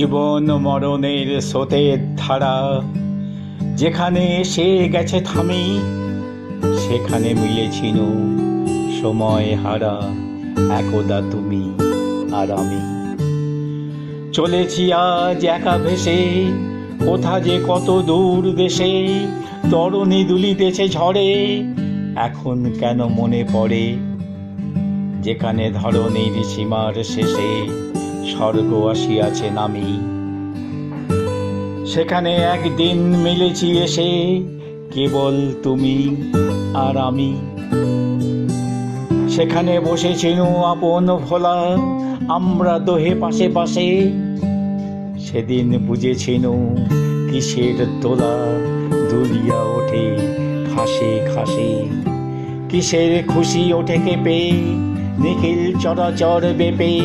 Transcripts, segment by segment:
জীবন মরণের স্রোতের ধারা। যেখানে সে গেছে থামি, সেখানে মিলেছিল সময় হারা। একদা তুমি আর আমি। চলেছি আজ একা ভেসে, কোথা যে কত দূর দেশে, তরণী দুলিতেছে ঝড়ে। এখন কেন মনে পড়ে? যেখানে ধরণীর সীমার শেষে স্বর্গ আসিয়াছে নামি। সেখানে একদিন মিলেছি এসে, কেবল তুমি আর আমি। সেখানে বসেছিল আপন ভোলা, আমরা দোহে পাশে পাশে। সেদিন বুঝেছিল কিসের দোলা, দুলিয়া ওঠে খাসে খাসে কিসের খুশি ওঠে কেঁপে, নিখিল চরাচর বেপে।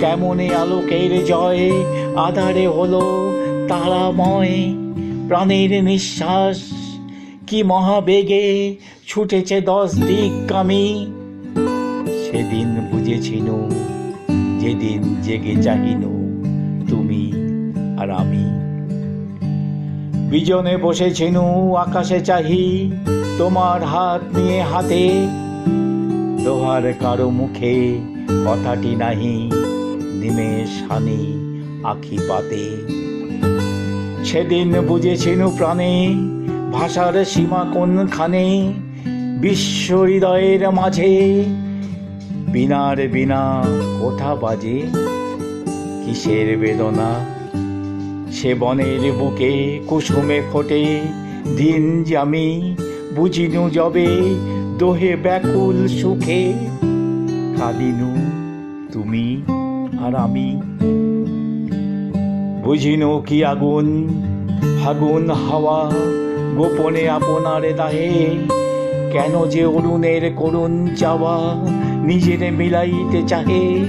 কেমনে আলোকের জয়? আধারে হলো তারাময়, প্রাণের নিঃশ্বাস। কি মহাবেগে ছুটেছে দশ দিক কামি। সেদিন বুঝেছিল, যেদিন জেগে চাহিনু তুমি আর আমি। বিজনে বসেছিনু আকাশে চাহি, তোমার হাত নিয়ে হাতে। লোহার কারও মুখে কথাটি নাহি। নিমেষ হানি আখি পাতে সেদিন বুঝেছিনু প্রাণে ভাষার সীমা কোনখানে? বিশ্ব হৃদয়ের মাঝে বিনার বিনা কোথা বাজে। কিসের বেদনা? সে বনের বুকে কুসুমে ফোটে। দিন জামি বুঝিনু যবে দোহে ব্যাকুল সুখে। কাঁদিনু তুমি আর আমি। বুঝিনু কি আগুন? ফাগুন হাওয়া গোপনে আপনারে দাহে কেন যে অরুণের করুণ চাওয়া নিজের মিলাইতে চাহে।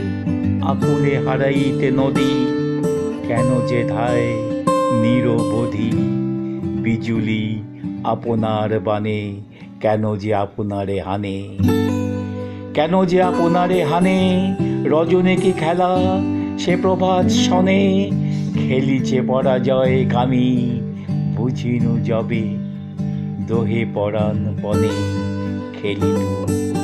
আকুলে হারাইতে নদী কেন যে ধায় নিরবধি। বিজুলি আপনার বানে কেন যে আপনারে হানে। কেন যে আপনারে হানে রজনে কি খেলা, সে প্রভাত শনে খেলিছে পরাজয় কামি বুঝিনু যবে দোহে পরাণ বনে খেলিনু।